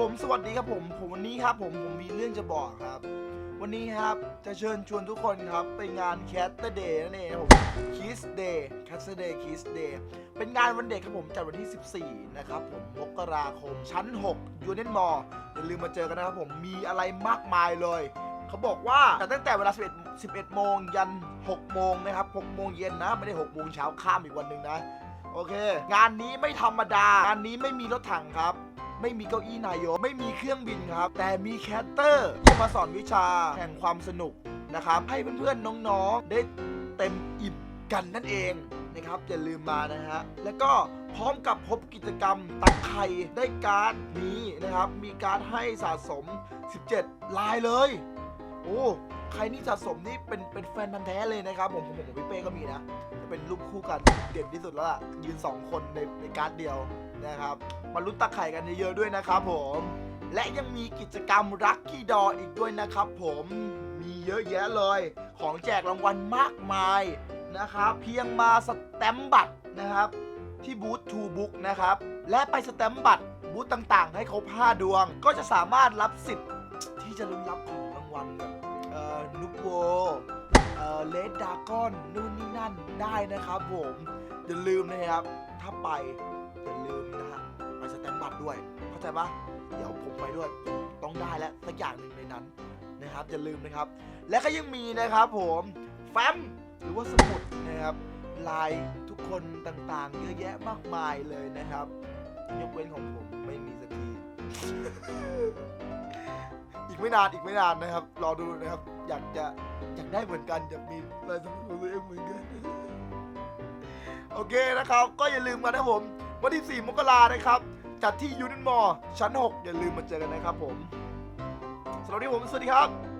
ผมสวัสดีครับผมผมวันนี้ครับผมผมมีเรื่องจะบอกครับ วันนี้ครับจะเชิญชวนทุกคนครับไปงาน Cat Day นั่นเองครับผม Kiss Day Cat Day Kiss Day เป็นงานวันเด็กครับผมจัดวันที่ 14 นะครับผมมกราคมชั้น 6ยูเน m มอลอย่าลืมมาเจอกันนะครับผมมีอะไรมากมายเลย เขาบอกว่าตั้งแต่เวลา 11 11โมงยัน 6 โมงนะครับ6โมงเย็นนะไม่ได้6โมงเช้าข้ามอีกวันหนึ่งนะโอเค งานนี้ไม่ธรรมดางานนี้ไม่มีรถถังครับ ไม่มีเก้าอี้นายก ไม่มีเครื่องบินครับ แต่มีแคสเตอร์ที่มาสอนวิชาแห่งความสนุกนะครับ ให้เพื่อนๆน้องๆได้เต็มอิ่มกันนั่นเองนะครับอย่าลืมมานะฮะ แล้วก็พร้อมกับพบกิจกรรมตักไข่ได้การ์ดนี้นะครับ มีการดให้สะสม 17 ลายเลย โอ้ใครนี่สะสมนี่เป็นเป็นแฟนพันธ์แท้เลยนะครับ ผมผมผมพี่เป้ก็มีนะจะเป็นรูปคู่กันเด่นที่สุดแล้วล่ะยืน 2 คนในในการ์ดเดียวนะครับ มาลุ้นตักไข่กันเยอะๆด้วยนะครับผมและยังมีกิจกรรมรักกี้ดออีกด้วยนะครับ ผมมีเยอะแยะเลย ของแจกรางวัลมากมายนะครับ เพียงมาสแตมบัตรนะครับ ที่บูธทูบุ๊กนะครับ และไปสแตมบัตรบูธต่างๆ ให้ครบ 5 ดวง ก็จะสามารถรับสิทธิ์ ที่จะลุ้นรับของรางวัลแบบเอ่อนุกโวเอ่อเลดดากอนนู่นนี่นั่นได้นะครับผมอย่าลืมนะครับ ถ้าไปอย่าลืมนะฮะไปสแตมป์บัตรด้วย เข้าใจปะเดี๋ยวผมไปด้วยต้องได้แล้วสักอย่างหนึ่งในนั้นนะครับอย่าลืมนะครับ และก็ยังมีนะครับผมแฟ้มหรือว่าสมุดนะครับลายทุกคนต่างๆ เยอะแยะมากมายเลยนะครับ ยกเว้นของผมไม่มีสักที อีกไม่นานอีกไม่นานนะครับ รอดูนะครับ อยากจะอยากได้เหมือนกันอยากมีลายสมุดของตัวเองเหมือนกัน โอเคนะครับ ก็อย่าลืมกันนะผม วันที่ 4 มกรานะครับ จัดที่ยูนิมอชั้น 6 อย่าลืมมาเจอกันนะครับผมสำหรับวันนี้ผมสวัสดีครับ